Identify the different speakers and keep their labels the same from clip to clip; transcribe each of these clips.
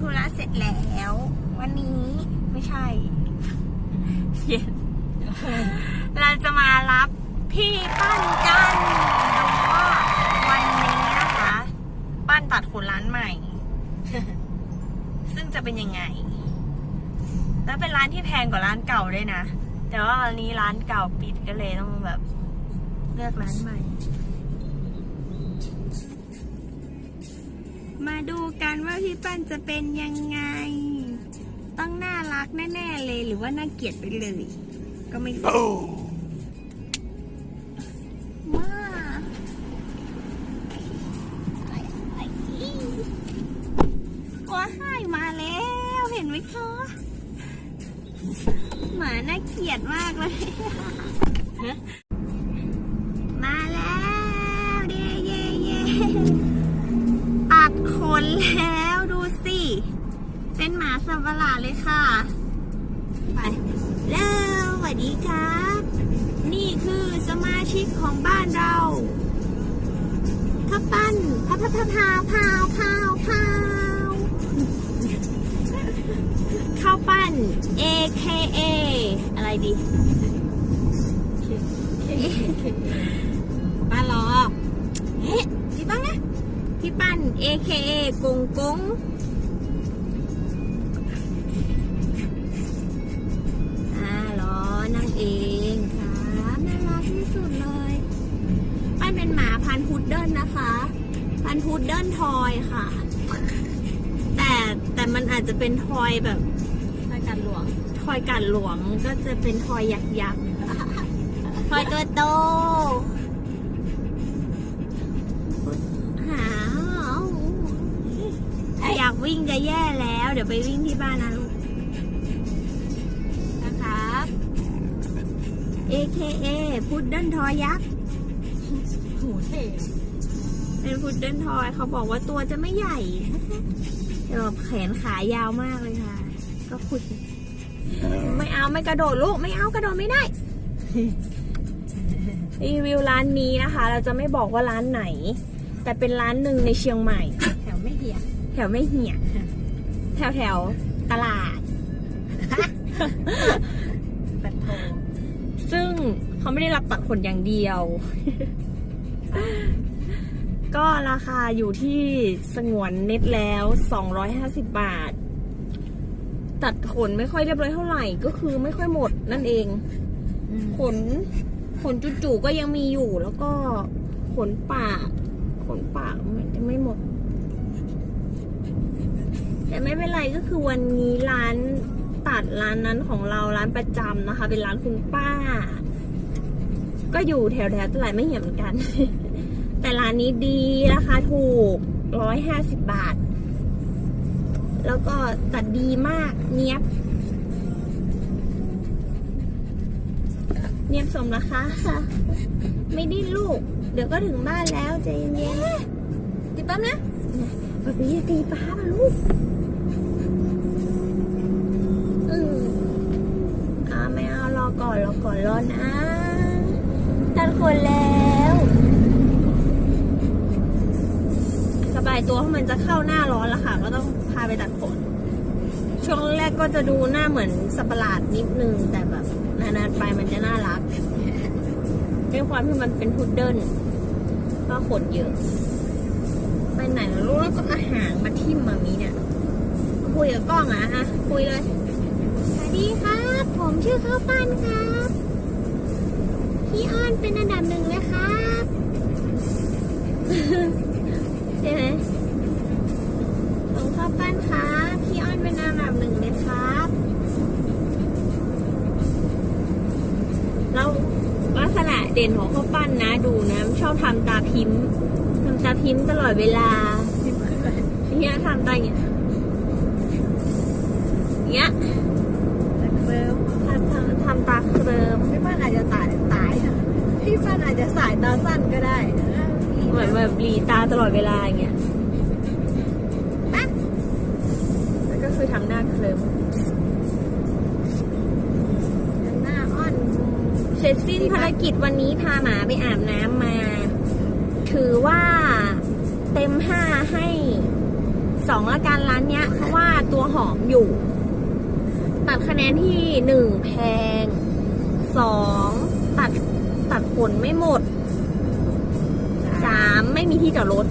Speaker 1: ำธุระเสร็จแล้ว วันนี้ไม่ใช่เย็นเราจะมารับพี่ปั้นกันดูว่าวันนี้นะคะ ปั้นตัดขนร้านใหม่ ซึ่งจะเป็นยังไง แล้วเป็นร้านที่แพงกว่าร้านเก่าด้วยนะ แต่ว่าวันนี้ร้านเก่าปิดก็เลยต้องแบบ เลือกร้านใหม่ มาดูกันว่าพี่ปั้นจะเป็นยังไง ต้องน่ารักแน่ๆเลยหรือว่าน่าเกลียดไปเลย ก็ไม่รู้ว้าว้าให้มาแล้วเห็นไหมคะหมาน่าเกลียดมากเลย ตัดขนแล้วดูสิ เป็นหมาสับประหลาเลยค่ะไปแล้วสวัสดีครับ นี่คือสมาชิกของบ้านเราข้าวปั้นพาวพาวพาวพาวพาวพาวข้าวปั้น AKA อะไรดี AKA กงกงอ่ารอนั่งเองครับน่ารักที่สุดเลยปั้นเป็นหมาพันธุ์พุดเดิ้ลนะคะ พันธุ์พุดเดิ้ลทอยค่ะ แต่แต่มันอาจจะเป็นทอยแบบ
Speaker 2: รายการหลวง
Speaker 1: ทอยกัดหลวงก็จะเป็นทอยยักษ์ยักษ์ทอยตัวโต วิ่งจะแย่แล้ว เดี๋ยวไปวิ่งที่บ้านนะลูกนะครับ AKA พุดเดิ้ลทอยยักษ์
Speaker 2: หูเท่
Speaker 1: เป็นพุดเดิ้ลทอยเขาบอกว่าตัวจะไม่ใหญ่แต่แบบแขนขายาวมากเลยค่ะ ก็คุยไม่เอาไม่กระโดดลูก ไม่เอากระโดดไม่ได้ รีวิวร้านนี้นะคะ เราจะไม่บอกว่าร้านไหน แต่เป็นร้านหนึ่งในเชียงใหม่
Speaker 2: แถวไม่เหี่ย
Speaker 1: แถวไม่เหี่ยแถวแถวตลาด
Speaker 2: ตัดโท
Speaker 1: ซึ่งเขาไม่ได้รับตัดขนอย่างเดียว ก็ราคาอยู่ที่สงวนเน็ตแล้ว 250 บาท ตัดขนไม่ค่อยเรียบร้อยเท่าไหร่ก็คือไม่ค่อยหมดนั่นเอง ขน ขนจู่ๆก็ยังมีอยู่แล้วก็ขนปาก ขนปากมันจะไม่หมด แต่ไม่เป็นไรก็คือวันนี้ร้านตัดร้านนั้นของเราร้านประจำนะคะ เป็นร้านคุณป้า ก็อยู่แถวแถวตลาดไม่เหี่ยเหมือนกัน แต่ร้านนี้ดีราคาถูกร้อยห้าสิบบาท แล้วก็ตัดดีมากเนี้ยบ เนียบสมราคาค่ะ ไม่ได้ลูก เดี๋ยวก็ถึงบ้านแล้วใจเย็นๆติดปั๊มนะปะปีตีป้ามาลูกอืมอ่าไม่เอารอ ก่อนรอก่อนอนะตัดคนแล้ว สบายตัวเพราะมันจะเข้าหน้าร้อนแล้วค่ะ ก็ต้องพาไปตัดขน ช่วงแรกก็จะดูหน้าเหมือนสัตว์ปหลาดนิดนึง แต่แบบนานๆไปมันจะน่ารักด้วยความที่มันเป็นพุดเดิ้ลก็ขนเยอะ ไปไหนแล้วลูกแล้วก็อาหารมาทิ่มมามีเนี่ย คุยกับกล้องอะอะคุยเลย ดีครับ ผมชื่อข้าวปั้นครับพี่อ้อนเป็นอันดับหนึ่งเลยครับใช่ไหมผมข้าวปั้นครับพี่อ้อนเป็นอันดับหนึ่งเลยครับแล้วลักษณะเด่นของข้าวปั้นนะดูนะชอบทำตาพิมพ์ทำตาพิมพ์ตลอดเวลาเนี่ยทำตาอย่างเงี้ยอ ทำทำตาเคลิม
Speaker 2: พี่ป้านอาจจะตายตายอะพี่ป้านอาจจะสายตาสั้นก็ได้
Speaker 1: เหมือนแบบหลีตาตลอดเวลาอย่างเงี้ยปั๊บแล้วก็คือทำหน้าเคลิม
Speaker 2: หน้าอ้อน
Speaker 1: เสร็จสิ้นภารกิจวันนี้พาหมาไปอาบน้ำมา ถือว่าเต็มห้าให้สองละกันร้านเนี้ยเพราะว่าตัวหอมอยู่ ตัดคะแนนที่หนึ่งแพงสองตัดตัดผลไม่หมดสามไม่มีที่จอดรถ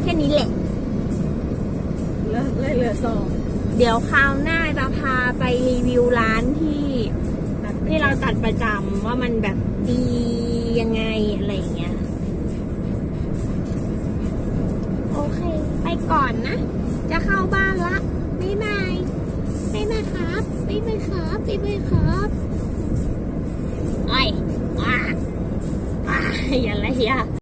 Speaker 1: แค่นี้แหละ
Speaker 2: เหลือเหลือเหลือสอง
Speaker 1: เดี๋ยวคราวหน้าจะพาไปรีวิวร้านที่ที่เราตัดประจำว่ามันแบบดียังไง อะไรอย่างเงี้ย โอเค ไปก่อนนะ จะเข้าบ้านละ ครับบ๊ายบายครับบ๊ายบายครับไอ้ยว้าว้าอย่าไรอ่า